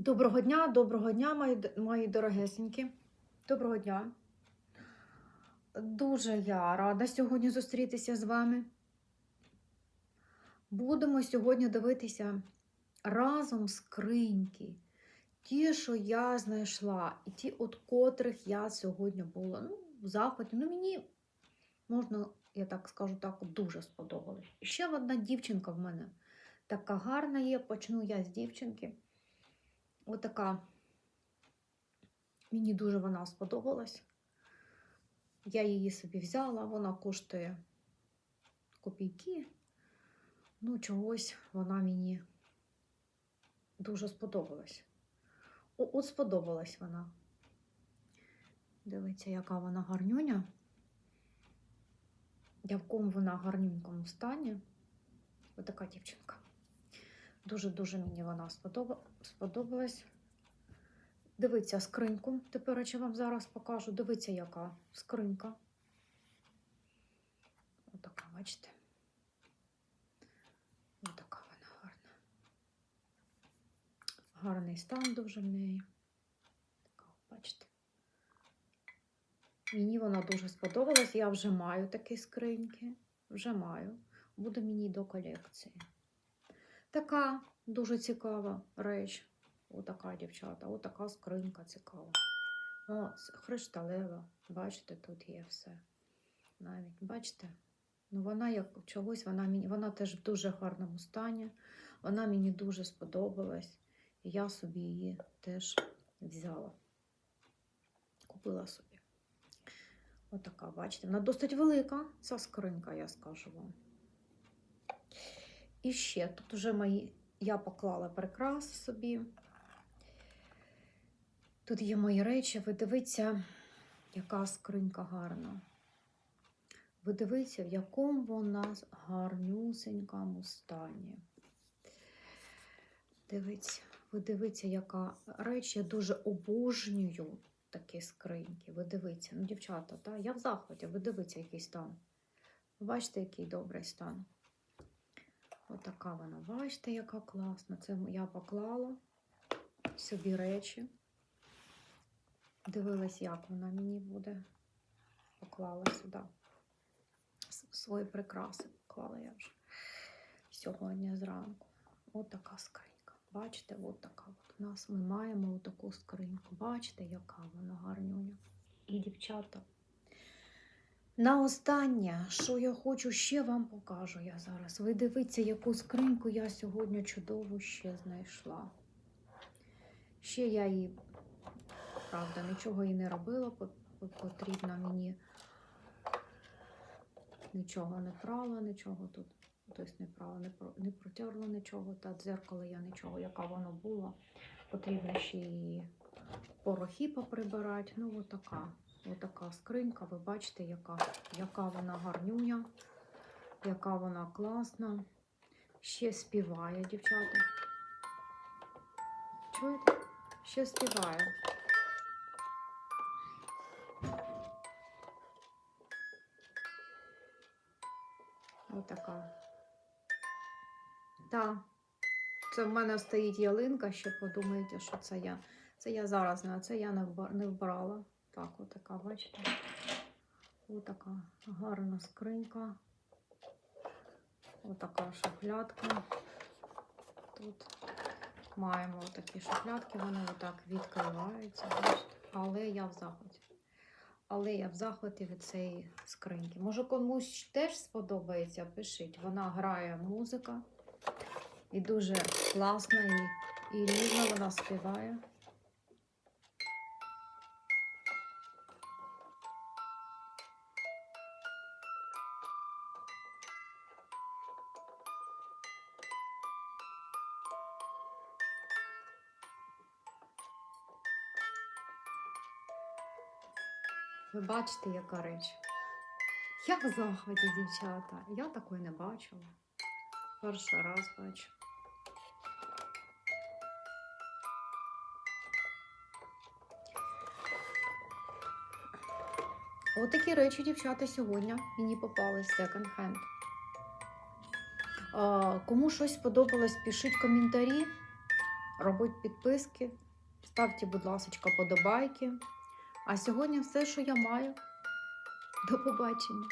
Доброго дня, доброго дня, мої, мої дорогесенькі. Доброго дня. Дуже я рада сьогодні зустрітися з вами. Будемо сьогодні дивитися разом скриньки. Ті, що я знайшла, і ті, от котрих я сьогодні була ну, в захваті. Ну, мені можна, я так скажу, так, дуже сподобалось. Ще одна дівчинка в мене така гарна є. Почну я з дівчинки. Отака. Мені дуже вона сподобалась. Я її собі взяла, вона коштує копійки. Ну, чогось вона мені дуже сподобалась. От сподобалась вона. Дивіться, яка вона гарнюня. Я в кому вона гарнюнькому стані. Отака дівчинка. Дуже-дуже мені вона сподоба- сподобалась. Дивіться скриньку. Тепер я вам зараз покажу. Дивіться, яка скринька. Отака, бачите? Отака вона гарна. Гарний стан дуже в неї. Така, бачите? Мені вона дуже сподобалась. Я вже маю такі скриньки. Вже маю. Буде мені до колекції. Така дуже цікава реч. Отака, дівчата, отака скринька цікава. О, хришталева. Бачите, тут є все. Навіть, бачите? Ну, вона як чогось, вона мені, вона теж в дуже гарному стані. Вона мені дуже сподобалась. І я собі її теж взяла. Купила собі. Отака, бачите, вона досить велика, ця скринька, я скажу вам. І ще тут вже мої, я поклала прикраси собі. Тут є мої речі. Ви дивіться, яка скринька гарна. Ви дивіться, в якому вона гарнюсенькому стані. Дивіться, ви дивіться, яка реч. Я дуже обожнюю такі скриньки. Ви дивіться, ну, дівчата, та? я в захваті, ви дивіться, який стан. Бачите, який добрий стан. Отака вона. Бачите, яка класна. Це я поклала собі речі. Дивилась, як вона мені буде. Поклала сюди. Свої прикраси поклала я вже сьогодні зранку. От така скринька. Бачите, от от у нас ми маємо таку скриньку. Бачите, яка вона гарнюня. І дівчата. На останнє, що я хочу ще вам покажу я зараз. Ви дивіться, яку скриньку я сьогодні чудову ще знайшла. Ще я її, правда, нічого їй не робила, по- по- потрібно мені нічого не прала, нічого тут. Тобто не прала, не протерла нічого, та дзеркало я нічого, яка воно була. Потрібно ще її порохи поприбирати. Ну, отака. Отака скринька, ви бачите, яка, яка вона гарнюня, яка вона класна. Ще співає, дівчата. Чуєте? Ще співає. Отака. Так. Це в мене стоїть ялинка, ще подумаєте, що це я. Це я зараз знаю, це я не вбрала. Так, отака, бачите? Отака гарна скринька. Отака шухлядка. Тут маємо такі шухлядки, вони отак відкриваються. Бачите? Але я в захваті. Але я в захваті від цієї скриньки. Може комусь теж сподобається, пишіть. Вона грає музика. І дуже класна, і, і рівно вона співає. Ви бачите, яка реч? Я в захваті, дівчата. Я такої не бачила. Перший раз бачу. Отакі речі, дівчата, сьогодні мені попались секонд-хенд. Кому щось сподобалось, пишіть коментарі. робіть підписки, ставте, будь ласка, подобайки. А сьогодні все, що я маю. До побачення!